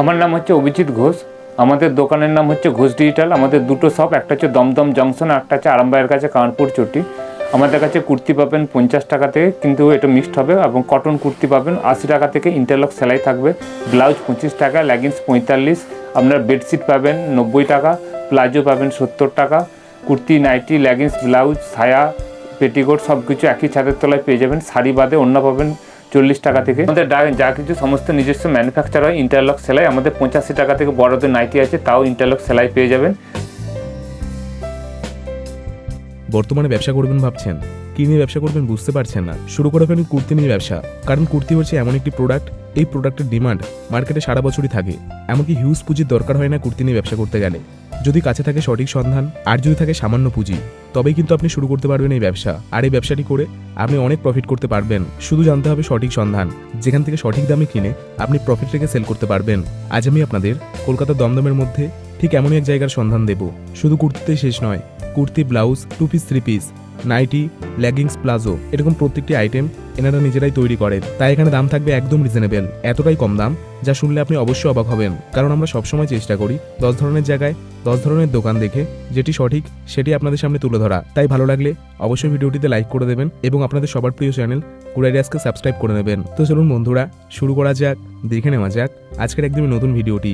আমার নাম হচ্ছে অভিজিৎ ঘোষ। আমাদের দোকানের নাম হচ্ছে ঘোষ ডিজিটাল আমাদের দুটো শপ একটা হচ্ছে দমদম জংশন আর একটা হচ্ছে আরামবাগের কাছে কানপুর চটি। আমাদের কাছে কুর্তি পাবেন পঞ্চাশ টাকা থেকে, কিন্তু এটা মিক্সড হবে এবং কটন কুর্তি পাবেন আশি টাকা থেকে ইন্টারলক সেলাই থাকবে। ব্লাউজ পঁচিশ টাকা লেগিংস পঁয়তাল্লিশ। আপনার বেডশিট পাবেন নব্বই টাকা, প্লাজো পাবেন সত্তর টাকা। কুর্তি নাইটি লেগিংস ব্লাউজ সায়া পেটিকোট সব কিছু একই ছাদের তলায় পেয়ে যাবেন। শাড়ি বাদে অন্য পাবেন চল্লিশ টাকা থেকে। আমাদের যা কিছু সমস্ত নিজস্ব ম্যানুফ্যাকচার হয় ইন্টারলক সেলাই। আমাদের পঁচাশি টাকা থেকে বড়দের নাইটি আছে, তাও ইন্টারলক সেলাই পেয়ে যাবেন। বর্তমানে ব্যবসা করবেন ভাবছেন? কি নিয়ে ব্যবসা করবেন বুঝতে পারছেন না। শুরু করে ফেলুন কুর্তি নিয়ে ব্যবসা। কারণ কুর্তি হচ্ছে এমন একটি প্রোডাক্ট এই প্রোডাক্টের ডিমান্ড মার্কেটে সারা বছরই থাকে। এমনকি হিউজ পুঁজির দরকার হয় না কুর্তি নিয়ে ব্যবসা করতে গেলে। যদি কাছে থাকে সঠিক সন্ধান, আর যদি থাকে সামান্য পুঁজি, তবেই কিন্তু আপনি শুরু করতে পারবেন এই ব্যবসা। আর এই ব্যবসাটি করে আপনি অনেক প্রফিট করতে পারবেন। শুধু জানতে হবে সঠিক সন্ধান। যেখান থেকে সঠিক দামে কিনে আপনি প্রফিট রেখে সেল করতে পারবেন। আজ আমি আপনাদের কলকাতার দমদমের মধ্যে ঠিক এমনই এক জায়গার সন্ধান দেব। শুধু কুর্তিতে শেষ নয়, kurti blouse two piece three piece nighty, leggings, palazzo এরকম প্রত্যেকটি আইটেম এনারা নিজেরাই তৈরি করেন তাই এখানে দাম থাকবে একদম রিজনেবল এতটাই কম দাম, যা শুনলে আপনি অবশ্যই অবাক হবেন। কারণ আমরা সবসময় চেষ্টা করি দশ ধরনের জায়গায়, দশ ধরনের দোকান দেখে যেটি সঠিক সেটি আপনাদের সামনে তুলে ধরা। তাই ভালো লাগলে অবশ্যই ভিডিওটিতে লাইক করে দেবেন এবং আপনাদের সবার প্রিয় চ্যানেল কুরাইডাসকে সাবস্ক্রাইব করে নেবেন। তো চলুন বন্ধুরা, শুরু করা যাক, দেখে নেওয়া যাক আজকের একদমই নতুন ভিডিওটি।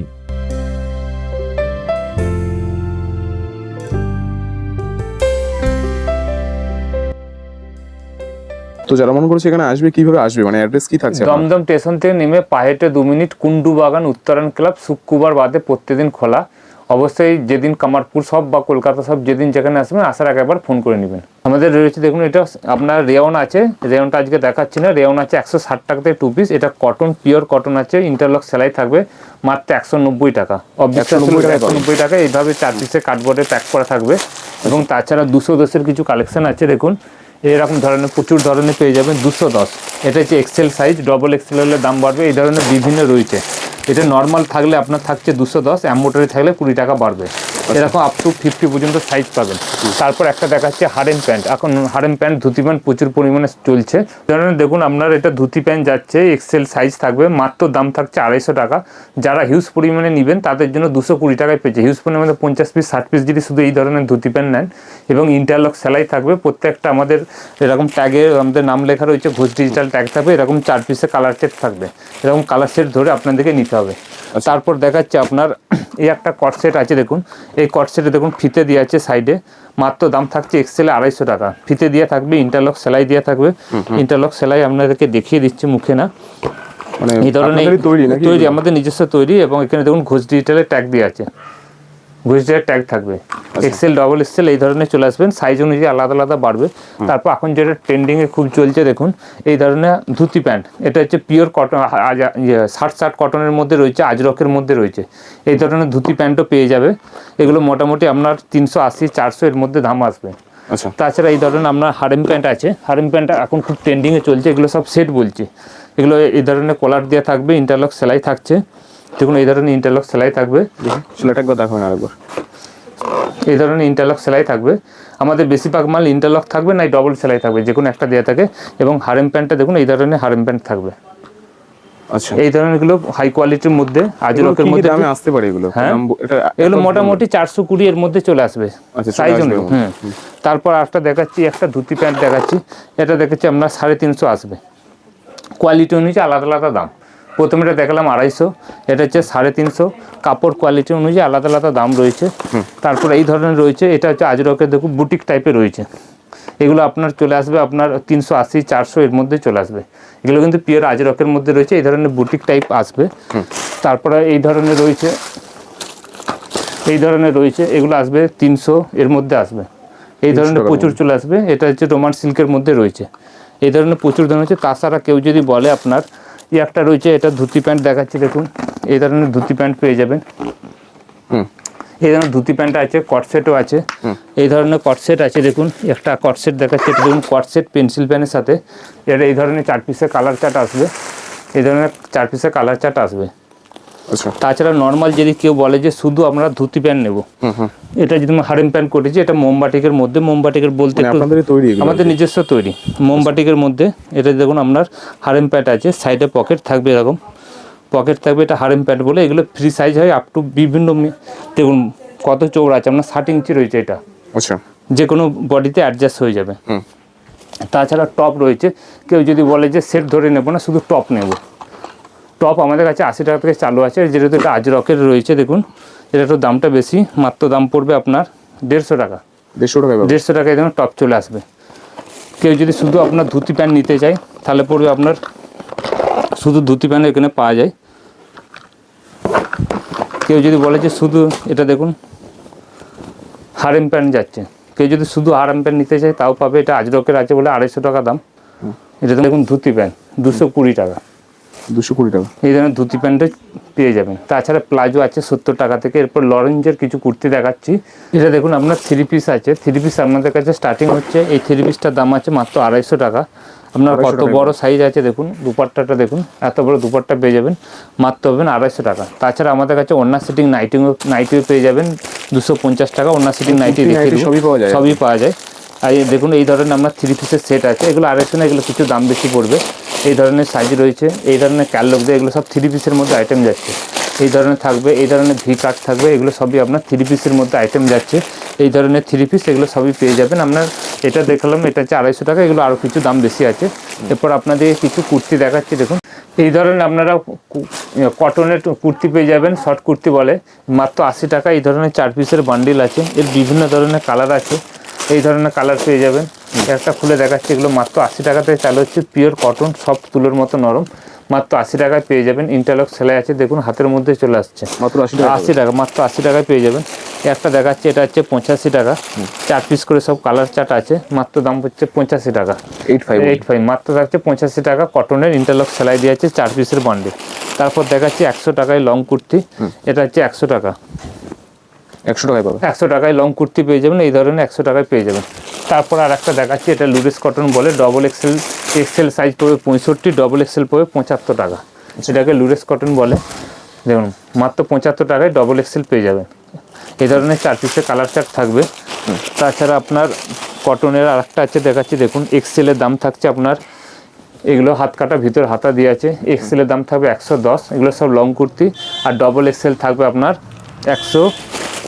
তো যারা মনে করছে এখানে আসবে কীভাবে আসবে? মানে অ্যাড্রেস কি থাকছে দমদম স্টেশন থেকে নেমে পাহেটে দু মিনিট কুন্ডু বাগান উত্তরণ ক্লাব শুক্রবার বাদে প্রত্যেকদিন খোলা। অবশ্যই যেদিন কামারপুর সব বা কলকাতা সব যেদিন যেখানে আসবেন আসার আগে একবার ফোন করে নেবেন। আমাদের রয়েছে দেখুন এটা আপনার রেওন আছে। রেয়নটা আজকে দেখাচ্ছি না। রেওন আছে একশো ষাট টাকা থেকে টু পিস এটা কটন পিওর কটন আছে। ইন্টারলক সেলাই থাকবে মাত্র একশো নব্বই টাকা। অবশ্যই 190 টাকায় একশো নব্বই টাকা। এইভাবে চার পিসে কার্ডবোর্ডে প্যাক করা থাকবে। এবং তাছাড়া দুশো দশের কিছু কালেকশন আছে দেখুন। এরকম ধরনের প্রচুর ধরনের পেয়ে যাবেন দুশো দশ। এটা হচ্ছে এক্সেল সাইজ ডবল এক্সেল হলে দাম বাড়বে। এই ধরনের বিভিন্ন রয়েছে। এটা নর্মাল থাকলে আপনার থাকছে দুশো দশ অ্যাম্বোটারি থাকলে কুড়ি টাকা বাড়বে। এরকম আপ টু ফিফটি পর্যন্ত সাইজ পাবেন। তারপর একটা দেখাচ্ছে হারেম প্যান্ট এখন হারেম প্যান্ট ধুতি প্যান্ট প্রচুর পরিমাণে চলছে। দেখুন আপনার এটা ধুতি প্যান্ট যাচ্ছে এক্সেল সাইজ থাকবে মাত্র দাম থাকছে আড়াইশো টাকা। যারা হিউজ পরিমাণে নেবেন তাদের জন্য দুশো কুড়ি টাকায় পেয়েছে। হিউজ পরিমাণে পঞ্চাশ পিস ষাট পিস যদি শুধু এই ধরনের ধুতি প্যান্ট নেন। এবং ইন্টারলক সেলাই থাকবে প্রত্যেকটা আমাদের এরকম ট্যাগে আমাদের নাম লেখা রয়েছে ঘোষ ডিজিটাল ট্যাগ থাকবে এরকম চার পিসে কালার সেট থাকবে। এরকম কালার সেট ধরে আপনাদেরকে নিতে হবে। তারপর দেখাচ্ছে আপনার এই একটা কট সেট আছে দেখুন। এই কট সেটে দেখুন ফিতে দিয়ে আছে সাইডে মাত্র দাম থাকছে এক্সেলে আড়াইশো টাকা। ফিতে দিয়ে থাকবে ইন্টারলক সেলাই দিয়ে থাকবে। ইন্টারলক সেলাই আপনাদেরকে দেখিয়ে দিচ্ছে মুখে না। মানে এই ধরনের তৈরি তৈরি আমাদের নিজস্ব তৈরি এবং এখানে দেখুন ঘোষ ডিজিটালের ট্যাগ দিয়ে আছে। ঘোষ ট্যাগ থাকবে। এক্সেল ডবল এক্সেল এই ধরনের চলে আসবেন। সাইজ অনুযায়ী আলাদা আলাদা বাড়বে। তারপর এখন যেটা ট্রেন্ডিংয়ে খুব চলছে দেখুন এই ধরনের ধুতি প্যান্ট এটা হচ্ছে পিওর কটন শার্ট শার্ট কটনের মধ্যে রয়েছে আজরকের মধ্যে রয়েছে। এই ধরনের ধুতি প্যান্টও পেয়ে যাবে। এগুলো মোটামুটি আপনার তিনশো আশি চারশো এর মধ্যে দাম আসবে। আচ্ছা। তাছাড়া এই ধরনের আপনার হারেম প্যান্ট আছে। হারেম প্যান্টটা এখন খুব ট্রেন্ডিংয়ে চলছে। এগুলো সব সেট বলছে। এগুলো এই ধরনের কলার দেওয়া থাকবে ইন্টারলক সেলাই থাকছে। দেখুন এই ধরনের ইন্টারলক সেলাই থাকবে। সেটা একবার দেখাবেন আরেকবার। এই ধরনের ইন্টারলক সেলাই থাকবে। আমাদের বেশিরভাগ মাল ইন্টারলক থাকবে না ডবল সেলাই থাকবে যে কোনো একটা দেওয়া থাকে। এবং হারেম প্যান্টটা দেখুন এই ধরনের হারেম প্যান্ট থাকবে। আচ্ছা। এই ধরনেরগুলো হাই কোয়ালিটির মধ্যে আজরকের মধ্যে দামে আসতে পারে এগুলো? হ্যাঁ। এটা এগুলো মোটামুটি চারশো কুড়ি এর মধ্যে চলে আসবে। আচ্ছা, সাইজ অনুযায়ী। তারপর একটা দেখাচ্ছি একটা ধুতি প্যান্ট দেখাচ্ছি। এটা দেখাচ্ছি আপনার সাড়ে তিনশো আসবে। কোয়ালিটি অনুযায়ী আলাদা আলাদা দাম। প্রথমে এটা দেখালাম আড়াইশো এটা হচ্ছে সাড়ে তিনশো। কাপড় কোয়ালিটি অনুযায়ী আলাদা আলাদা দাম রয়েছে। তারপর এই ধরনের রয়েছে এটা হচ্ছে আজরকের দেখুন বুটিক টাইপের রয়েছে। এগুলো আপনার চলে আসবে আপনার তিনশো আশি চারশো এর মধ্যে চলে আসবে। এগুলো কিন্তু পিওর আজরকের মধ্যে রয়েছে এই ধরনের বুটিক টাইপ আসবে। তারপরে এই ধরনের রয়েছে এই ধরনের রয়েছে এগুলো আসবে তিনশো এর মধ্যে আসবে। এই ধরনের প্রচুর চলে আসবে এটা হচ্ছে রোমান সিল্কের মধ্যে রয়েছে। এই ধরনের প্রচুর দাম হচ্ছে তাছাড়া কেউ যদি বলে আপনার এই একটা রয়েছে এটা ধুতি প্যান্ট দেখাচ্ছি দেখুন। এই ধরনের ধুতি প্যান্ট পেয়ে যাবেন। হুম। এই ধরনের ধুতি প্যান্ট আছে কটসেটও আছে। এই ধরনের কটসেট আছে দেখুন একটা কটসেট দেখাচ্ছে এটা দেখুন কটসেট পেন্সিল প্যানের সাথে। এটা এই ধরনের চার পিসের কালার চার্ট আসবে। এই ধরনের চার পিসের কালার চার্ট আসবে। তাছাড়া নর্মাল যদি কেউ বলে যে শুধু আমরা ধুতি প্যান্ট নেব এটা যদি হারেম প্যান্ট করেছি এটা মোমবাটিকের মধ্যে মোমবাটিকের বলতে মানে আমাদের নিজস্ব তৈরি। মোমবাটিকের মধ্যে এটা দেখুন আপনার হারেম প্যান্ট আছে সাইডে পকেট থাকবে এরকম। পকেট থাকবে এটা হারেম প্যান্ট বলে এগুলো ফ্রি সাইজ হয় আপ টু বিভিন্ন দেখুন কত চৌড়া আছে আপনার ষাট ইঞ্চি রয়েছে এটা। আচ্ছা। যে কোনো বডিতে অ্যাডজাস্ট হয়ে যাবে। হুম। তাছাড়া টপ রয়েছে কেউ যদি বলে যে সেট ধরে নেব না শুধু টপ নেব। টপ আমাদের কাছে আশি টাকা থেকে চালু আছে। যেহেতু এটা আজরকের রয়েছে দেখুন এটা একটু দামটা বেশি মাত্র দাম পড়বে আপনার দেড়শো টাকা। দেড়শো টাকা দেড়শো টাকায় যেন টপ চলে আসবে। কেউ যদি শুধু আপনার ধুতি প্যান্ট নিতে চায় তাহলে পড়বে আপনার শুধু ধুতি প্যান্ট এখানে পাওয়া যায়। কেউ যদি বলে যে শুধু এটা দেখুন হারেম প্যান্ট যাচ্ছে। কেউ যদি শুধু হারেম প্যান্ট নিতে চায় তাও পাবে। এটা আজরকের আছে বলে আড়াইশো টাকা দাম। এটা দেখুন ধুতি প্যান্ট দুশো কুড়ি টাকা। দুশো কুড়ি টাকা। এই ধরনের ধুতি প্যান্টে পেয়ে যাবেন। তাছাড়া প্লাজো আছে সত্তর টাকা থেকে। এরপর লরেঞ্জের কিছু কুর্তি দেখাচ্ছি। এটা দেখুন আপনার থ্রি পিস আছে। থ্রি পিস আপনাদের কাছে স্টার্টিং হচ্ছে। এই থ্রি পিসটার দাম আছে মাত্র আড়াইশো টাকা। আপনার কত বড় সাইজ আছে দেখুন দুপাট্টাটা দেখুন এত বড় দুপাট্টা পেয়ে যাবেন। মাত্র পাবেন আড়াইশো টাকা। তাছাড়া আমাদের কাছে অন্য সিটিং নাইটিংও নাইটিও পেয়ে যাবেন। দুশো পঞ্চাশ টাকা অন্য সিটিং নাইটি নাইটি। সবই পাওয়া যায়। সবই পাওয়া যায়। আর দেখুন, এই ধরনের আপনার থ্রি পিসের সেট আছে। এগুলো আড়াইশো না এগুলো কিছু দাম বেশি পড়বে। এই ধরনের সাইজ রয়েছে, এই ধরনের ক্যালক দিয়ে এগুলো সব থ্রি পিসের মধ্যে আইটেম যাচ্ছে। এই ধরনের থাকবে, এই ধরনের ভি কাট থাকবে, এগুলো সবই আপনার থ্রি পিসের মধ্যে আইটেম যাচ্ছে। এই ধরনের থ্রি পিস এগুলো সবই পেয়ে যাবেন। আপনার এটা দেখলাম, এটা হচ্ছে আড়াইশো টাকা, এগুলো আরও কিছু দাম বেশি আছে। এরপর আপনাদের কিছু কুর্তি দেখাচ্ছি, দেখুন। এই ধরনের আপনারা কটনের কুর্তি পেয়ে যাবেন শর্ট কুর্তি বলে। মাত্র আশি টাকা, এই ধরনের চার পিসের বান্ডিল আছে। এর বিভিন্ন ধরনের কালার আছে। এই ধরনের কালার পেয়ে যাবেন। একটা খুলে দেখাচ্ছি এগুলো মাত্র আশি টাকা থেকে চালু হচ্ছে। পিওর কটন সব তুলোর মতো নরম। মাত্র আশি টাকায় পেয়ে যাবেন। ইন্টারলক সেলাই আছে দেখুন হাতের মধ্যে চলে আসছে। মাত্র আশি টাকা আশি টাকা মাত্র আশি টাকায় পেয়ে যাবেন। একটা দেখাচ্ছে এটা হচ্ছে পঁচাশি টাকা। চার পিস করে সব কালার চার্ট আছে। মাত্র দাম হচ্ছে পঁচাশি টাকা। এইট ফাইভ এইট ফাইভ মাত্র থাকছে পঁচাশি টাকা। কটনের ইন্টারলক সেলাই দিয়ে আছে চার পিসের বান্ডে তারপর দেখাচ্ছি একশো টাকায় লং কুর্তি। এটা হচ্ছে একশো টাকা। একশো টাকায় পাবে। একশো টাকায় লং কুর্তি পেয়ে যাবেন এই ধরনের একশো টাকায় পেয়ে যাবেন। তারপর আর একটা দেখাচ্ছি এটা লুডিস কটন বলে ডবল এক্সেল এক্সেল সাইজ পড়বে পঁয়ষট্টি ডবল এক্সেল পড়বে পঁচাত্তর টাকা। সেটাকে লুডিস কটন বলে। দেখুন মাত্র পঁচাত্তর টাকায় ডবল এক্সেল পেয়ে যাবেন। এই ধরনের চার পিসের কালার চার্ট থাকবে। তাছাড়া আপনার কটনের আর একটা আছে দেখাচ্ছি দেখুন এক্সেলের দাম থাকছে আপনার এগুলো হাত কাটা ভিতর হাতা দিয়ে আছে। এক্সেলের দাম থাকবে একশো দশ এগুলো সব লং কুর্তি। আর ডবল এক্সেল থাকবে আপনার একশো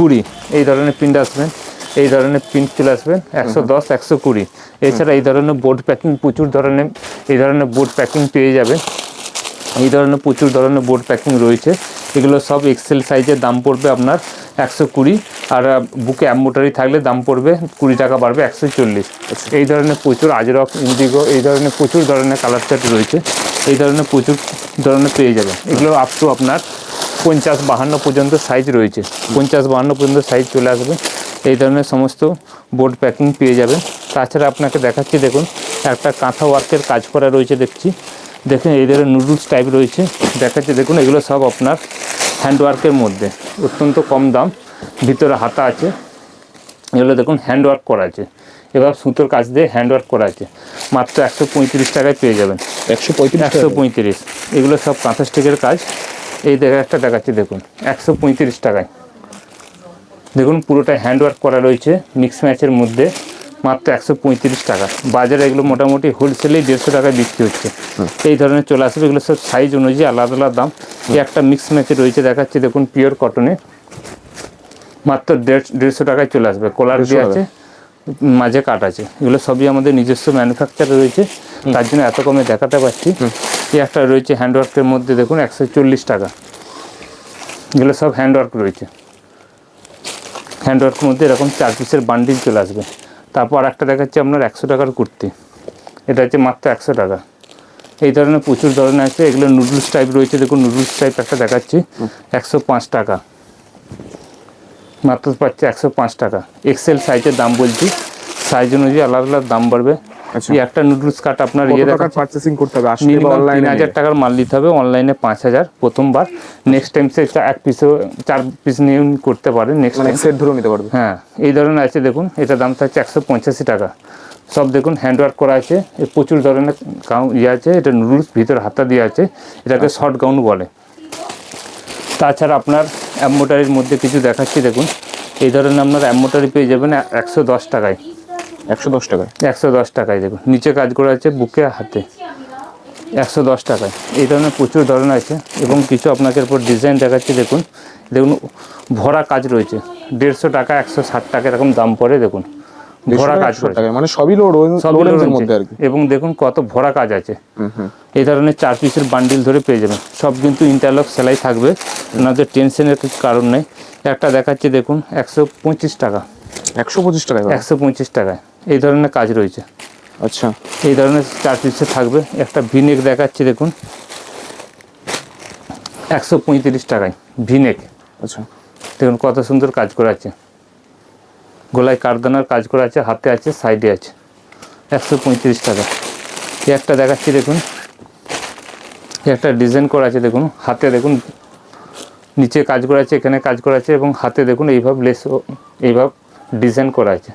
কুড়ি এই ধরনের প্রিন্ট আসবেন এই ধরনের প্রিন্ট চলে আসবেন একশো দশ একশো কুড়ি। এছাড়া এই ধরনের বোর্ড প্যাকিং প্রচুর ধরনের এই ধরনের বোর্ড প্যাকিং পেয়ে যাবে। এই ধরনের প্রচুর ধরনের বোর্ড প্যাকিং রয়েছে। এগুলো সব এক্সেল সাইজের দাম পড়বে আপনার একশো কুড়ি আর বুকে অ্যাম্বোটারি থাকলে দাম পড়বে কুড়ি টাকা বাড়বে একশো চল্লিশ। এই ধরনের প্রচুর আজরক ইন্ডিগো এই ধরনের প্রচুর ধরনের কালার চার্ট রয়েছে। এই ধরনের প্রচুর ধরনের পেয়ে যাবেন। এগুলো আপ টু আপনার পঞ্চাশ বাহান্ন পর্যন্ত সাইজ রয়েছে। পঞ্চাশ বাহান্ন পর্যন্ত সাইজ চলে আসবে। এই ধরনের সমস্ত বোর্ড প্যাকিং পেয়ে যাবেন। তাছাড়া আপনাকে দেখাচ্ছি দেখুন একটা কাঁথা ওয়ার্কের কাজ করা রয়েছে দেখছি। দেখুন এই ধরনের নুডলস টাইপ রয়েছে। দেখাচ্ছে দেখুন এগুলো সব আপনার হ্যান্ডওয়ার্কের মধ্যে। অত্যন্ত কম দাম ভিতরে হাতা আছে। এগুলো দেখুন হ্যান্ডওয়ার্ক করা আছে। এবার সুতোর কাজ দিয়ে হ্যান্ডওয়ার্ক করা আছে। মাত্র একশো পঁয়ত্রিশ টাকায় পেয়ে যাবেন। একশো পঁয়ত্রিশ একশো পঁয়ত্রিশ। এগুলো সব কাঁথা স্টিকের কাজ। এই দেখা একটা দেখাচ্ছি দেখুন একশো পঁয়ত্রিশ টাকায়। দেখুন পুরোটা হ্যান্ডওয়ার্ক করা রয়েছে মিক্স ম্যাচের মধ্যে। মাত্র একশো পঁয়ত্রিশ টাকা। বাজারে এগুলো মোটামুটি হোলসেলেই দেড়শো টাকায় বিক্রি হচ্ছে। এই ধরনের চলে আসবে এগুলো সব সাইজ অনুযায়ী আলাদা আলাদা দাম। এই একটা মিক্স ম্যাচে রয়েছে দেখাচ্ছি দেখুন পিওর কটনে মাত্র দেড় দেড়শো টাকায় চলে আসবে। কলার 150 দিয়ে আছে মাঝে কাট আছে। এগুলো সবই আমাদের নিজস্ব ম্যানুফ্যাকচার রয়েছে। তার জন্য এত কমে দেখাতে পারছি। এই একটা রয়েছে হ্যান্ডওয়ার্কের মধ্যে দেখুন একশো চল্লিশ টাকা। এগুলো সব হ্যান্ডওয়ার্ক রয়েছে। হ্যান্ডওয়ার্কের মধ্যে এরকম চার পিসের বান্ডিল চলে আসবে। তারপর একটা দেখাচ্ছে আপনার একশো টাকার কুর্তি। এটা হচ্ছে মাত্র একশো টাকা। এই ধরনের প্রচুর ধরনের আছে। এগুলো নুডলস টাইপ রয়েছে। দেখুন, নুডলস টাইপ একটা দেখাচ্ছি। একশো পাঁচ টাকা। মাত্র পাচ্ছে একশো পাঁচ টাকা। এক্সেল সাইজের দাম বলছি। সাইজ অনুযায়ী আলাদা আলাদা দাম বাড়বে। আচ্ছা। এই একটা নুডলস কাট আপনার ইয়ে পার্চেসিং করতে হবে? আসলে অনলাইনে হাজার টাকার মাল নিতে হবে অনলাইনে পাঁচ হাজার প্রথমবার। নেক্সট টাইম সে এক পিসও চার পিস নিয়ে করতে পারেন নেক্সট মানে টাইম সেট ধরেও নিতে পারবে। হ্যাঁ এই ধরনের আছে দেখুন এটা দাম থাকছে একশো পঁচাশি টাকা। সব দেখুন হ্যান্ডওয়ার্ক করা আছে প্রচুর ধরনের গাউন ইয়ে আছে এটা নুডলস ভিতরে হাতা দিয়ে আছে এটাকে শর্ট গাউন বলে। তাছাড়া আপনার অ্যাম্বোটারির মধ্যে কিছু দেখাচ্ছি দেখুন এই ধরনের আপনার অ্যাম্বোটারি পেয়ে যাবেন একশো দশ টাকায়। একশো দশ টাকায়। একশো দশ টাকায় দেখুন। নিচে কাজ করা আছে বুকে হাতে। একশো দশ টাকায়। এই ধরনের প্রচুর ধরনের আছে এবং কিছু আপনাকে এরপর ডিজাইন দেখাচ্ছি দেখুন। দেখুন ভরা কাজ রয়েছে। দেড়শো টাকা একশো ষাট টাকা এরকম দাম পড়ে দেখুন। ভরা কাজ মানে সবই লো মধ্যে আর কি। এবং দেখুন কত ভরা কাজ আছে। এই ধরনের চার পিসের বান্ডিল ধরে পেয়ে যাবেন। সব কিন্তু ইন্টারলক সেলাই থাকবে। ওনাদের টেনশনের কিছু কারণ নেই। একটা দেখাচ্ছি দেখুন একশো পঁচিশ টাকা। একশো পঁচিশ টাকায় একশো পঁচিশ টাকায়। এই ধরনের কাজ রয়েছে। আচ্ছা। এই ধরনের চার পিসে থাকবে। একটা ভিনেক দেখাচ্ছি দেখুন। একশো পঁয়ত্রিশ টাকায় ভিনেক। আচ্ছা। দেখুন কত সুন্দর কাজ করা আছে। গলায় কারদানার কাজ করা আছে হাতে আছে সাইডে আছে। একশো পঁয়ত্রিশ টাকা। এই একটা দেখাচ্ছি দেখুন। একটা ডিজাইন করা আছে দেখুন। হাতে দেখুন। নিচে কাজ করা আছে এখানে কাজ করা আছে এবং হাতে দেখুন এইভাবে লেস এইভাবে ডিজাইন করা আছে।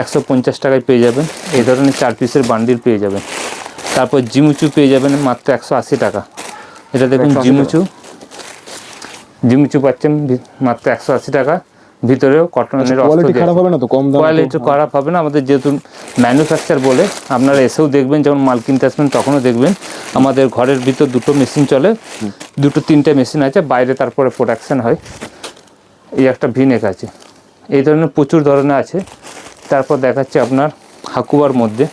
একশো পঞ্চাশ টাকায় পেয়ে যাবেন। এই ধরনের চার পিসের বান্ডিল পেয়ে যাবেন। তারপর জিমুচু পেয়ে যাবেন মাত্র একশো আশি টাকা। এটা দেখুন জিমুচু। জিমুচু পাচ্ছেন মাত্র একশো আশি টাকা। ভিতরেও কটনের কোয়ালিটি আচ্ছা, খারাপ হবে না তো? কম কোয়ালিটি খারাপ হবে না। আমাদের যেহেতু ম্যানুফ্যাকচার বলে আপনারা এসেও দেখবেন যখন মাল কিনতে আসবেন তখনও দেখবেন। আমাদের ঘরের ভিতর দুটো মেশিন চলে। দুটো তিনটে মেশিন আছে। বাইরে তারপরে প্রোডাকশন হয়। এই একটা ভিনেক আছে। এই ধরনের প্রচুর ধরনের আছে। তারপর দেখাচ্ছে আপনার হাকুয়ার মধ্যে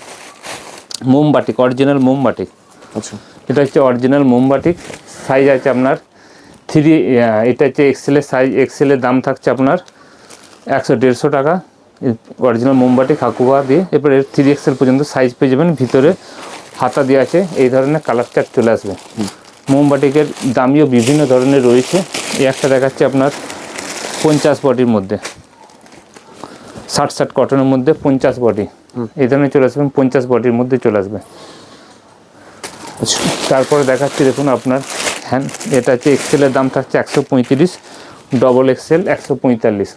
মোমবাটিক অরিজিনাল মোমবাটিক। আচ্ছা। এটা হচ্ছে অরিজিনাল মোমবাটিক। সাইজ আছে আপনার থ্রি এটা হচ্ছে এক্সেলের সাইজ এক্সেলের দাম থাকছে আপনার একশো দেড়শো টাকা। অরিজিনাল মোমবাটি খাকুয়া দিয়ে। এরপরে থ্রি এক্সেল পর্যন্ত সাইজ পেয়ে যাবেন। ভিতরে হাতা দিয়ে আছে। এই ধরনের কালার চার্ট চলে আসবে। মোমবাটিকের দামিও বিভিন্ন ধরনের রয়েছে। এই একটা দেখাচ্ছে আপনার পঞ্চাশ বডির মধ্যে। ষাট ষাট কটনের মধ্যে পঞ্চাশ বডি। এই ধরনের চলে আসবেন পঞ্চাশ বডির মধ্যে চলে আসবে। তারপরে দেখাচ্ছি দেখুন আপনার হ্যান্ড এটা হচ্ছে এক্সেলের দাম থাকছে একশো পঁয়ত্রিশ ডবল এক্সেল একশো পঁয়তাল্লিশ।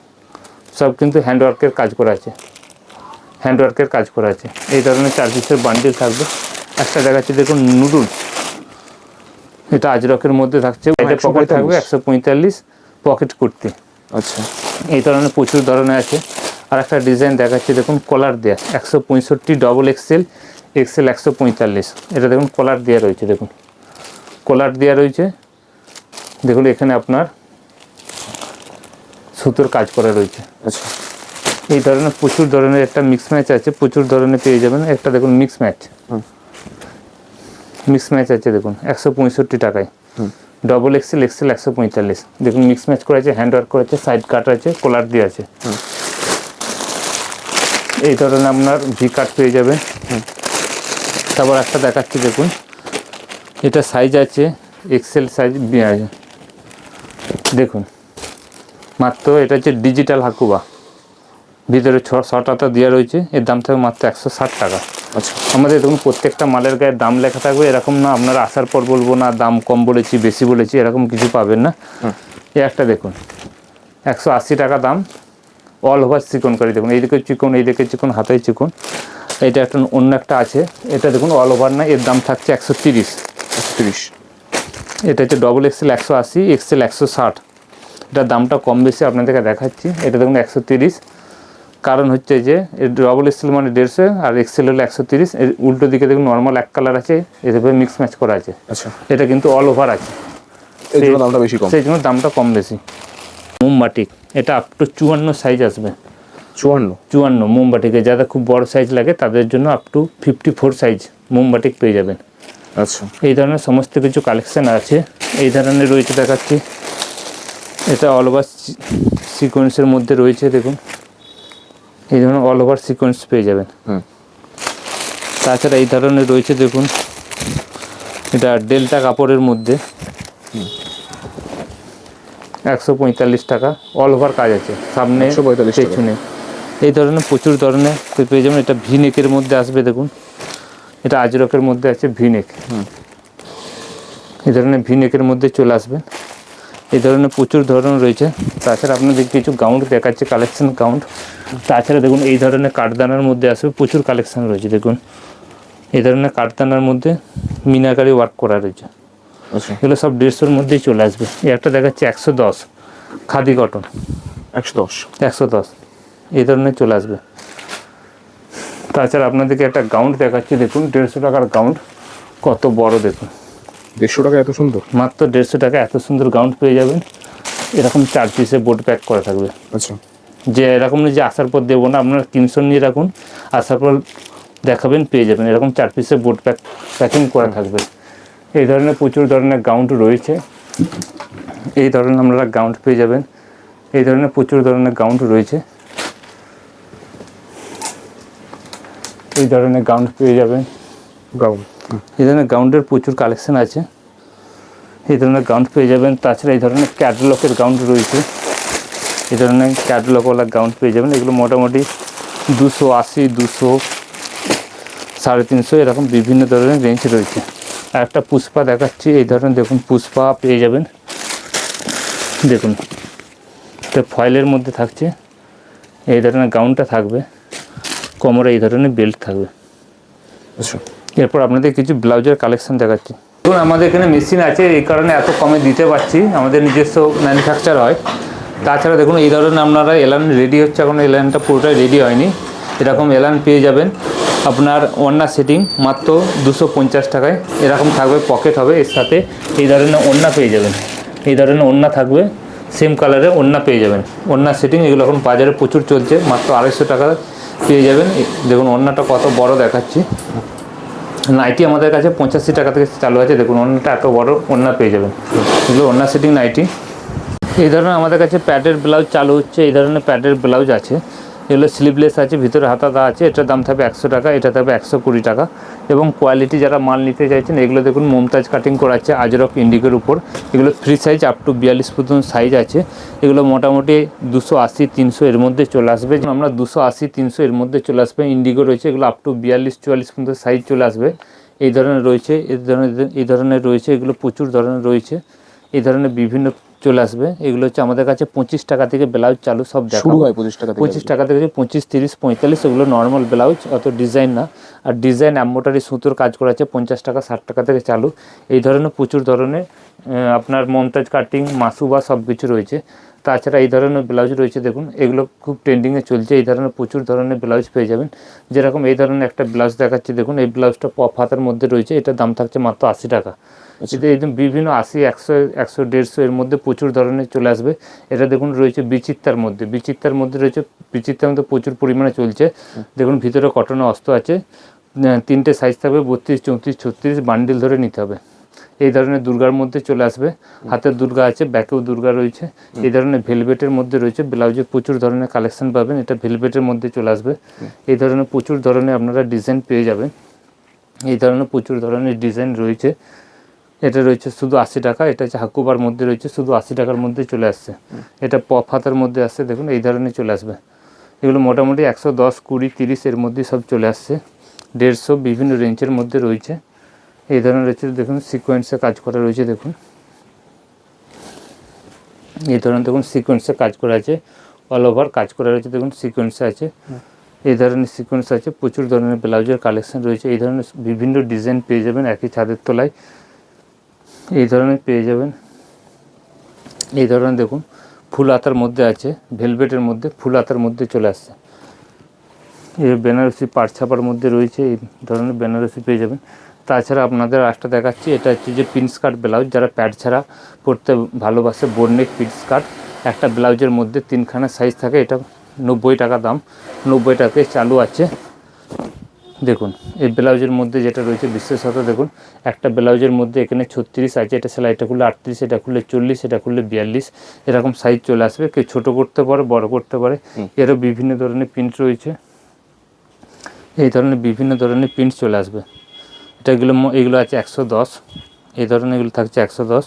সব কিন্তু হ্যান্ডওয়ার্কের কাজ করা আছে। হ্যান্ডওয়ার্কের কাজ করা আছে। এই ধরনের চার পিসের বান্ডিল থাকবে। একটা দেখাচ্ছি দেখুন নুডলস এটা আজরকের মধ্যে থাকছে। এটা পকেট থাকবে একশো পঁয়তাল্লিশ পকেট কুর্তি। আচ্ছা। এই ধরনের প্রচুর ধরনের আছে। আর একটা ডিজাইন দেখাচ্ছি দেখুন কলার দেয়া একশো পঁয়ষট্টি ডবল এক্সেল এক্সেল একশো পঁয়তাল্লিশ। এটা দেখুন কলার দেওয়া রয়েছে দেখুন। কলার দেওয়া রয়েছে। দেখুন এখানে আপনার সুতোর কাজ করা রয়েছে। আচ্ছা। এই ধরনের প্রচুর ধরনের একটা মিক্স ম্যাচ আছে প্রচুর ধরনের পেয়ে যাবেন। একটা দেখুন মিক্স ম্যাচ মিক্স ম্যাচ আছে দেখুন একশো পঁয়ষট্টি টাকায়। হুম। ডবল এক্সেল এক্সেল একশো পঁয়তাল্লিশ। দেখুন মিক্স ম্যাচ করা আছে হ্যান্ড ওয়ার্ক করা আছে সাইড কাট আছে কলার দিয়ে আছে। এই ধরনের আপনার ভি কাট পেয়ে যাবেন। তারপর একটা দেখাচ্ছি দেখুন। এটা সাইজ আছে এক্সেল সাইজ দেখুন। মাত্র এটা হচ্ছে ডিজিটাল হাকুবা। ভিতরে ছ ছটাটা দেওয়া রয়েছে এর দাম থাকবে মাত্র একশো ষাট টাকা। আচ্ছা। আমাদের দেখুন প্রত্যেকটা মালের গায়ে দাম লেখা থাকবে এরকম না আপনারা আসার পর বলব না দাম কম বলেছি বেশি বলেছি এরকম কিছু পাবেন না। এই একটা দেখুন একশো আশি টাকা দাম অল ওভার চিকন করে দেখুন। এইদিকে চিকন এইদিকে চিকন হাতে চিকন। এটা একটা অন্য একটা আছে। এটা দেখুন অল ওভার না এর দাম থাকছে একশো তিরিশ। তিরিশ। এটা হচ্ছে ডবল এক্সেল একশো আশি এক্সেল একশো ষাট। এটার দামটা কম বেশি আপনাদেরকে দেখাচ্ছি। এটা দেখুন একশো তিরিশ। কারণ হচ্ছে যে ডবল এক্সেল মানে দেড়শো আর এক্সেল হলো একশো তিরিশ। এর উল্টো দিকে দেখুন নর্মাল এক কালার আছে এভাবে মিক্স ম্যাচ করা আছে। আচ্ছা। এটা কিন্তু অল ওভার আছে। সেই জন্য দামটা কম বেশি। মোমবাটিক এটা আপ টু চুয়ান্ন সাইজ আসবে। চুয়ান্ন? চুয়ান্ন মোমবাটিকে যাদের খুব বড় সাইজ লাগে তাদের জন্য up to fifty four size মোমবাটিক পেয়ে যাবেন। আচ্ছা। এই ধরনের সমস্ত কিছু কালেকশান আছে। এই ধরনের রয়েছে দেখাচ্ছি। এটা অল ওভার সিকোয়েন্সের মধ্যে রয়েছে দেখুন। এই ধরনের অল ওভার সিকোয়েন্স পেয়ে যাবেন। হুম। তাছাড়া এই ধরনের রয়েছে দেখুন। এটা ডেল্টা কাপড়ের মধ্যে। একশো পঁয়তাল্লিশ টাকা অল ওভার কাজ আছে। সামনে 145 টাকা। পেছনে। এই ধরনের প্রচুর ধরনের পেয়ে যাবেন। এটা ভিনেকের মধ্যে আসবে দেখুন। এটা আজরকের মধ্যে আছে ভিনেক। এই ধরনের ভিনেকের মধ্যে চলে আসবেন এই ধরনের প্রচুর ধরন রয়েছে। তাছাড়া আপনাদের কিছু গাউন্ড দেখাচ্ছে কালেকশন গাউন্ড তাছাড়া দেখুন এই ধরনের কাঠদানার মধ্যে আসবে প্রচুর কালেকশন রয়েছে দেখুন। এই ধরনের কাঠদানার মধ্যে মিনাকারি ওয়ার্ক করা রয়েছে। এগুলো সব দেড়শোর মধ্যেই চলে আসবে। এই একটা দেখাচ্ছে একশো দশ খাদি কটন একশো দশ। একশো দশ। এই ধরনের চলে আসবে। তাছাড়া আপনাদেরকে একটা গাউন্ড দেখাচ্ছি দেখুন দেড়শো টাকার গাউন্ড কত বড় দেখুন। দেড়শো টাকা এত সুন্দর? মাত্র দেড়শো টাকা এত সুন্দর গাউন পেয়ে যাবেন। এরকম চার পিসে বোর্ড প্যাক করা থাকবে। আচ্ছা। যে এরকম যে আসার পর দেবো না আপনারা স্ক্রিনশট নিয়ে রাখুন। আসার পর দেখাবেন পেয়ে যাবেন। এরকম চার পিসে বোর্ড প্যাক প্যাকিং করা থাকবে। এই ধরনের প্রচুর ধরনের গাউন্ট রয়েছে। এই ধরনের আপনারা গাউন্ট পেয়ে যাবেন। এই ধরনের প্রচুর ধরনের গাউন্ট রয়েছে। এই ধরনের গাউন্ট পেয়ে যাবেন। গাউন এই ধরনের গাউন্ডের প্রচুর কালেকশন আছে। এই ধরনের গাউন্ড পেয়ে যাবেন। তাছাড়া এই ধরনের ক্যাটলকের গাউন্ড রয়েছে। এই ধরনের ক্যাটলকওয়ালা গাউন্ড পেয়ে যাবেন। এগুলো মোটামুটি দুশো আশি দুশো সাড়ে তিনশো এরকম বিভিন্ন ধরনের রেঞ্জ রয়েছে। আর একটা পুষ্পা দেখাচ্ছি এই ধরনের দেখুন পুষ্পা পেয়ে যাবেন। দেখুন এটা ফয়েলের মধ্যে থাকছে এই ধরনের গাউনটা থাকবে কোমরে এই ধরনের বেল্ট থাকবে। আচ্ছা। এরপর আপনাদের কিছু ব্লাউজের কালেকশন দেখাচ্ছি। ধরুন আমাদের এখানে মেশিন আছে এই কারণে এত কমে দিতে পারছি আমাদের নিজস্ব ম্যানুফ্যাকচার হয়। তাছাড়া দেখুন এই ধরনের আপনারা এলান রেডি হচ্ছে এখন এলানটা পুরোটাই রেডি হয়নি। এরকম এলান পেয়ে যাবেন। আপনার ওন্না সেটিং মাত্র দুশো পঞ্চাশ টাকায়। এরকম থাকবে পকেট হবে, এর সাথে এই ধরনের ওন্না পেয়ে যাবেন। এই ধরনের ওন্না থাকবে সেম কালারে ওন্না পেয়ে যাবেন। ওন্না সেটিং এগুলো এখন বাজারে প্রচুর চলছে, মাত্র আড়াইশো টাকা পেয়ে যাবেন। দেখুন ওন্নাটা কত বড় দেখাচ্ছি। নাইটি আমাদের কাছে পঁচাশি টাকা থেকে চালু আছে। দেখুন অন্যটা এত বড় ওন্না পেয়ে যাবেন। এগুলো ওন্না সেটিং নাইটি এই ধরনের আমাদের কাছে প্যাডের ব্লাউজ চালু হচ্ছে, এই ধরনের প্যাডের ব্লাউজ আছে। এগুলো স্লিভলেস আছে, ভিতরে হাতা দেওয়া আছে, এটার দাম থাকবে একশো টাকা, এটা থাকবে একশো কুড়ি টাকা। এবং কোয়ালিটি যারা মাল নিতে চাইছেন, এগুলো দেখুন মমতাজ কাটিং করা আছে আজরক ইন্ডিকের উপর। এগুলো ফ্রি সাইজ আপ টু বিয়াল্লিশ পর্যন্ত সাইজ আছে। এগুলো মোটামুটি দুশো আশি, তিনশো এর মধ্যে চলে আসবে। আমরা দুশো আশি, তিনশো এর মধ্যে চলে আসবে। ইন্ডিগো রয়েছে, এগুলো আপ টু বিয়াল্লিশ, চুয়াল্লিশ পর্যন্ত সাইজ চলে আসবে। এই ধরনের রয়েছে, এই ধরনের এই ধরনের রয়েছে, এগুলো প্রচুর ধরনের রয়েছে। এই ধরনের বিভিন্ন চলে আসবে। এগুলো হচ্ছে আমাদের কাছে পঁচিশ টাকা থেকে ব্লাউজ চালু সব দেখা শুরু হয় পঁচিশ টাকা পঁচিশ টাকা থেকে পঁচিশ তিরিশ পঁয়তাল্লিশ এগুলো নর্মাল ব্লাউজ অত ডিজাইন না। আর ডিজাইন অ্যাম্বোটারি সুতোর কাজ করা আছে পঞ্চাশ টাকা ষাট টাকা থেকে চালু। এই ধরনের প্রচুর ধরনের আপনার মমতাজ কাটিং মাসুবা সব কিছু রয়েছে। তাছাড়া এই ধরনের ব্লাউজ রয়েছে দেখুন এগুলো খুব ট্রেন্ডিংয়ে চলছে এই ধরনের প্রচুর ধরনের ব্লাউজ পেয়ে যাবেন। যেরকম এই ধরনের একটা ব্লাউজ দেখাচ্ছি দেখুন এই ব্লাউজটা পপ হাতার মধ্যে রয়েছে এটার দাম থাকছে মাত্র আশি টাকা। এটা একদম বিভিন্ন আশি একশো একশো দেড়শো এর মধ্যে প্রচুর ধরনের চলে আসবে। এটা দেখুন রয়েছে বিচিত্রার মধ্যে বিচিত্রার মধ্যে রয়েছে বিচিত্রার মধ্যে প্রচুর পরিমাণে চলছে। দেখুন ভিতরে কটনের অস্ত্র আছে তিনটে সাইজ থাকবে বত্রিশ চৌত্রিশ ছত্রিশ বান্ডিল ধরে নিতে হবে। এই ধরনের দুর্গার মধ্যে চলে আসবে। হাতের দুর্গা আছে, ব্যাকেও দুর্গা রয়েছে। এই ধরনের ভেলভেটের মধ্যে রয়েছে। ব্লাউজে প্রচুর ধরনের কালেকশন পাবেন। এটা ভেলভেটের মধ্যে চলে আসবে। এই ধরনের প্রচুর ধরনের আপনারা ডিজাইন পেয়ে যাবেন। এই ধরনের প্রচুর ধরনের ডিজাইন রয়েছে। এটা রয়েছে শুধু আশি টাকা। এটা হচ্ছে হাকুবার মধ্যে রয়েছে। শুধু আশি টাকার মধ্যে চলে আসছে। এটা পপ হাতার মধ্যে আসছে। দেখুন, এই ধরনের চলে আসবে। এগুলো মোটামুটি একশো দশ, কুড়ি, তিরিশ এর মধ্যে সব চলে আসছে। দেড়শো বিভিন্ন রেঞ্জের মধ্যে রয়েছে। এই ধরনের রয়েছে দেখুন সিকোয়েন্সে কাজ করা রয়েছে দেখুন। এই ধরনের দেখুন সিকোয়েন্সে কাজ করা আছে অল ওভার কাজ করা রয়েছে দেখুন সিকোয়েন্সে আছে। এই ধরনের সিকোয়েন্স আছে প্রচুর ধরনের ব্লাউজের কালেকশন রয়েছে এই ধরনের বিভিন্ন ডিজাইন পেয়ে যাবেন একই ছাদের তলায়। এই ধরনের পেয়ে যাবেন। এই ধরনের দেখুন ফুল আতার মধ্যে আছে ভেলভেটের মধ্যে ফুল আতার মধ্যে চলে আসছে। এই বেনারসি পাট ছাপার মধ্যে রয়েছে এই ধরনের বেনারসি পেয়ে যাবেন। তাছাড়া আপনাদের আরেকটা দেখাচ্ছি এটা হচ্ছে যে পিন স্কার্ট ব্লাউজ যারা প্যাড ছাড়া পরতে ভালোবাসে বোর্ডনেক পিন স্কার্ট একটা ব্লাউজের মধ্যে তিনখানা সাইজ থাকে এটা নব্বই টাকা দাম নব্বই টাকায় চালু আছে। দেখুন এই ব্লাউজের মধ্যে যেটা রয়েছে বিশেষত দেখুন একটা ব্লাউজের মধ্যে এখানে ছত্রিশ আছে এটা সেলাইটা খুললে আটত্রিশ এটা খুললে চল্লিশ এটা খুললে বিয়াল্লিশ এরকম সাইজ চলে আসবে কেউ ছোটো করতে পারে বড় করতে পারে এরও বিভিন্ন ধরনের প্রিন্ট রয়েছে। এই ধরনের বিভিন্ন ধরনের প্রিন্ট চলে আসবে। এটা এগুলো এগুলো আছে একশো দশ। এই ধরনের এগুলো থাকছে একশো দশ।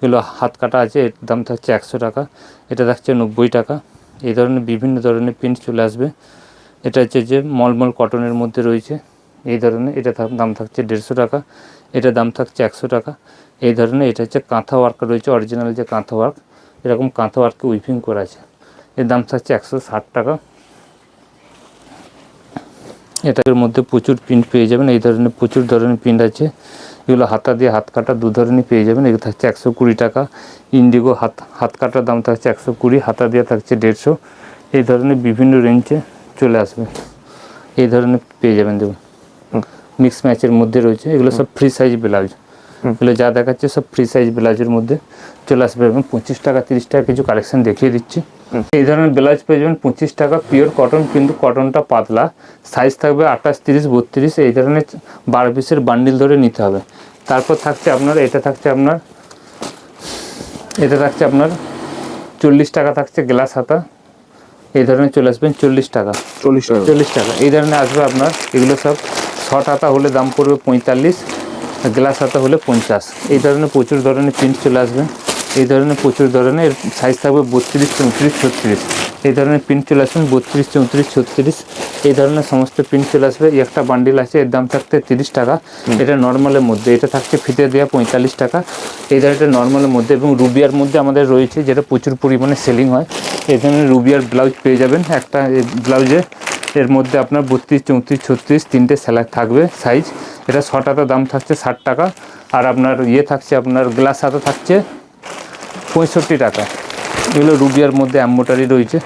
এগুলো হাত কাটা আছে, এর দাম থাকছে একশো টাকা। এটা থাকছে নব্বই টাকা। এই ধরনের বিভিন্ন ধরনের প্রিন্ট চলে আসবে। এটা হচ্ছে যে মলমল কটনের মধ্যে রয়েছে। এই ধরনের, এটা দাম থাকছে দেড়শো টাকা। এটা দাম থাকছে একশো টাকা। এই ধরনের, এটা হচ্ছে কাঁথা ওয়ার্ক রয়েছে অরিজিনাল যে কাঁথা ওয়ার্ক এরকম কাঁথা ওয়ার্কে উইভিং করা আছে। এর দাম থাকছে একশো ষাট টাকা। এটার মধ্যে প্রচুর প্রিন্ট পেয়ে যাবেন। এই ধরনের প্রচুর ধরনের প্রিন্ট আছে। এগুলো হাতা দিয়ে হাত কাটা দু ধরনের পেয়ে যাবেন। এগুলো থাকছে একশো কুড়ি টাকা। ইন্ডিগো হাত হাত কাটার দাম থাকছে একশো কুড়ি হাতা দিয়ে থাকছে দেড়শো। এই ধরনের বিভিন্ন রেঞ্জে চলে আসবে। এই ধরনের পেয়ে যাবেন দেখুন। মিক্স ম্যাচের মধ্যে রয়েছে। এগুলো সব ফ্রি সাইজ ব্লাউজ এগুলো যা দেখাচ্ছে সব ফ্রি সাইজ ব্লাউজের মধ্যে। চলে আসবে এবং পঁচিশ টাকা তিরিশ টাকা কিছু কালেকশন দেখিয়ে দিচ্ছি। এই ধরনের ব্লাউজ পেয়ে যাবেন পঁচিশ টাকা পিওর কটন কিন্তু কটনটা পাতলা। সাইজ থাকবে আঠাশ তিরিশ বত্রিশ এই ধরনের বারো পিসের বান্ডিল ধরে নিতে হবে। তারপর থাকছে আপনার এটা থাকছে আপনার এটা থাকছে আপনার চল্লিশ টাকা থাকছে গ্লাস হাতা। এই ধরনের চলে আসবেন চল্লিশ টাকা। চল্লিশ টাকা। চল্লিশ টাকা। এই ধরনের আসবে আপনার এগুলো সব। শর্ট হাতা হলে দাম পড়বে পঁয়তাল্লিশ। গ্লাস হাতা হলে পঞ্চাশ। এই ধরনের প্রচুর ধরনের প্রিন্ট চলে আসবে। এই ধরনের প্রচুর ধরনের সাইজ থাকবে বত্রিশ চৌত্রিশ ছত্রিশ। এই ধরনের প্রিন্ট চলে আসবেন বত্রিশ চৌত্রিশ ছত্রিশ। এই ধরনের সমস্ত প্রিন্ট চলে আসবে। এই একটা বান্ডিল আছে এর দাম থাকতে তিরিশ টাকা। এটা নর্মালের মধ্যে। এটা থাকছে ফিতে দেওয়া পঁয়তাল্লিশ টাকা। এই ধরনের নর্মালের মধ্যে এবং রুবিয়ার মধ্যে আমাদের রয়েছে যেটা প্রচুর পরিমাণে সেলিং হয়। এই ধরনের রুবিয়ার ব্লাউজ পেয়ে যাবেন। একটা ব্লাউজে এর মধ্যে আপনার বত্রিশ, চৌত্রিশ, ছত্রিশ তিনটে সেলাই থাকবে সাইজ এটা ছ টাকা দাম থাকছে ষাট টাকা। আর আপনার ইয়ে থাকছে, আপনার গ্লাস হাতা থাকছে পঁয়ষট্টি টাকা। এগুলো রুবিয়ার মধ্যে অ্যাম্বোটারি রয়েছে।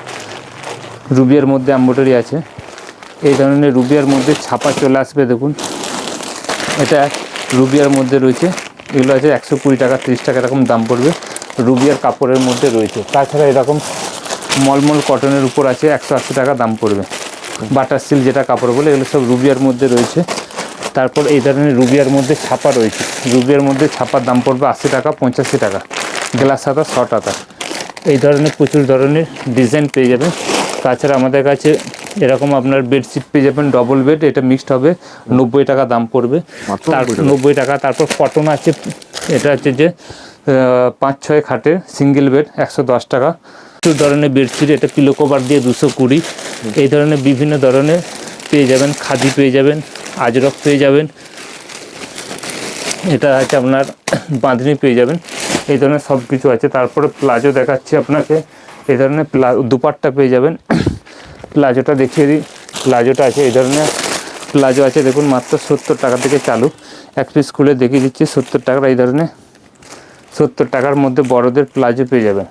রুবিয়ার মধ্যে অ্যাম্বোটারি আছে। এই ধরনের রুবিয়ার মধ্যে ছাপা চলে আসবে, দেখুন। এটা রুবিয়ার মধ্যে রয়েছে। এগুলো আছে একশো কুড়ি টাকা, তিরিশ টাকা এরকম দাম পড়বে। রুবিয়ার কাপড়ের মধ্যে রয়েছে। তাছাড়া এরকম মলমল কটনের উপর আছে একশো আশি টাকা দাম পড়বে। বাটার সিল্ক যেটা কাপড় বলে এগুলো সব রুবিয়ার মধ্যে রয়েছে। তারপর এই ধরনের রুবিয়ার মধ্যে ছাপা রয়েছে। রুবিয়ার মধ্যে ছাপার দাম পড়বে আশি টাকা পঁচাশি টাকা। গ্লাস হাতা ছ টাকা এই ধরনের প্রচুর ধরনের ডিজাইন পেয়ে যাবেন। তাছাড়া আমাদের কাছে এরকম আপনার বেডশিট পেয়ে যাবেন ডবল বেড এটা মিক্সড হবে। নব্বই টাকা দাম পড়বে। তার নব্বই টাকা। তারপর কটন আছে এটা হচ্ছে যে পাঁচ ছয় খাটে সিঙ্গেল বেড একশো দশ টাকা। প্রচুর ধরনের বেডশিট এটা পিলো কভার দিয়ে দুশো কুড়ি। এই ধরনের বিভিন্ন ধরনের পেয়ে যাবেন, খাদি পেয়ে যাবেন, আজরক পেয়ে যাবেন। এটা আছে আপনার, বাঁধনি পেয়ে যাবেন। এই ধরনের সব কিছু আছে। তারপরে প্লাজো দেখাচ্ছি আপনাকে। এই ধরনের প্লা, দুপাট্টা পেয়ে যাবেন। প্লাজোটা দেখিয়ে দিই। প্লাজোটা আছে, এই ধরনের প্লাজো আছে। দেখুন, মাত্র সত্তর টাকা থেকে চালু। এক পিস খুলে দেখিয়ে দিচ্ছি, সত্তর টাকার এই ধরনের সত্তর টাকার মধ্যে বড়দের প্লাজো পেয়ে যাবেন।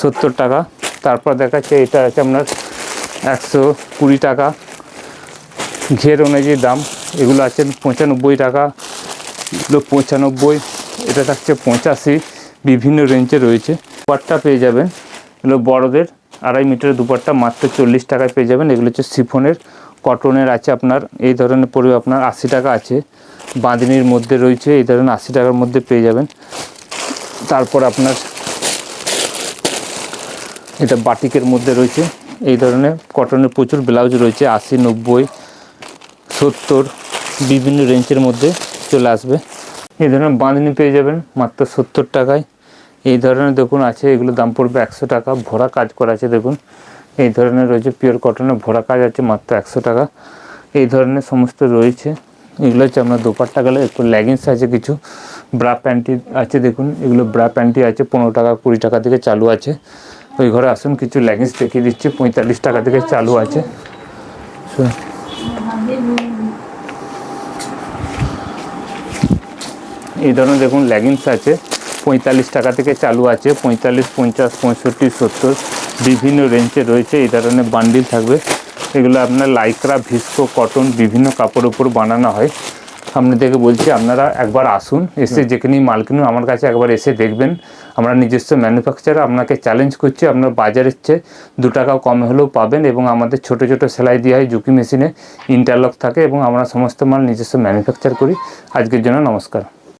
সত্তর টাকা। তারপর দেখাচ্ছে এটা আছে আপনার একশো কুড়ি টাকা। ঘের অনুযায়ী দাম, এগুলো আছে পঁচানব্বই টাকা। এগুলো পঁচানব্বই, এটা থাকছে পঁচাশি। বিভিন্ন রেঞ্জে রয়েছে। দুপাট্টা পেয়ে যাবেন। এগুলো বড়দের, আড়াই মিটারের দুপাট্টা, মাত্র চল্লিশ টাকায় পেয়ে যাবেন। এগুলো হচ্ছে সিফনের কটনের আছে আপনার, এই ধরনের পড়বে আপনার আশি টাকা আছে। বাঁধনির মধ্যে রয়েছে, এই ধরনের আশি টাকার মধ্যে পেয়ে যাবেন। তারপর আপনার এটা বাটিকের মধ্যে রয়েছে। এই ধরনের কটনের প্রচুর ব্লাউজ রয়েছে, আশি, নব্বই, সত্তর, বিভিন্ন রেঞ্জের মধ্যে চলে আসবে। এই ধরনের বাঁধনি পেয়ে যাবেন মাত্র সত্তর টাকায়। এই ধরনের দেখুন আছে, এগুলো দাম পড়বে একশো টাকা। ভরা কাজ করা আছে দেখুন। এই ধরনের রয়েছে পিওর কটনের ভরা কাজ আছে মাত্র একশো টাকা। এই ধরনের সমস্ত রয়েছে। এগুলো হচ্ছে আপনার দোপাট্টা গেলে একটু লেগিংস আছে কিছু। ব্রা প্যান্টি আছে দেখুন, এগুলো ব্রা প্যান্টি আছে, পনেরো টাকা, কুড়ি টাকা থেকে চালু আছে। ওই ঘরে আসুন কিছু লেগিংস দেখিয়ে দিচ্ছি পঁয়তাল্লিশ টাকা থেকে চালু আছে। এই ধরনের দেখুন লেগিংস আছে পঁয়তাল্লিশ টাকা থেকে চালু আছে পঁয়তাল্লিশ পঞ্চাশ পঁয়ষট্টি সত্তর বিভিন্ন রেঞ্জে রয়েছে এই ধরনের বান্ডিল থাকবে। এগুলো আপনার লাইক্রা ভিস্কো কটন বিভিন্ন কাপড়ের উপর বানানো হয়। আপনাদেরকে বলছি আপনারা একবার আসুন এসে যেখানেই মাল কিনুন আমার কাছে একবার এসে দেখবেন। আমরা নিজস্ব ম্যানুফ্যাকচার আপনাকে চ্যালেঞ্জ করছি আপনার বাজারের চেয়ে দু টাকা কম হলেও পাবেন এবং আমাদের ছোট ছোট সেলাই দেওয়া হয় জুকি মেশিনে ইন্টারলক থাকে এবং আমরা সমস্ত মাল নিজস্ব ম্যানুফ্যাকচার করি। আজকের জন্য নমস্কার।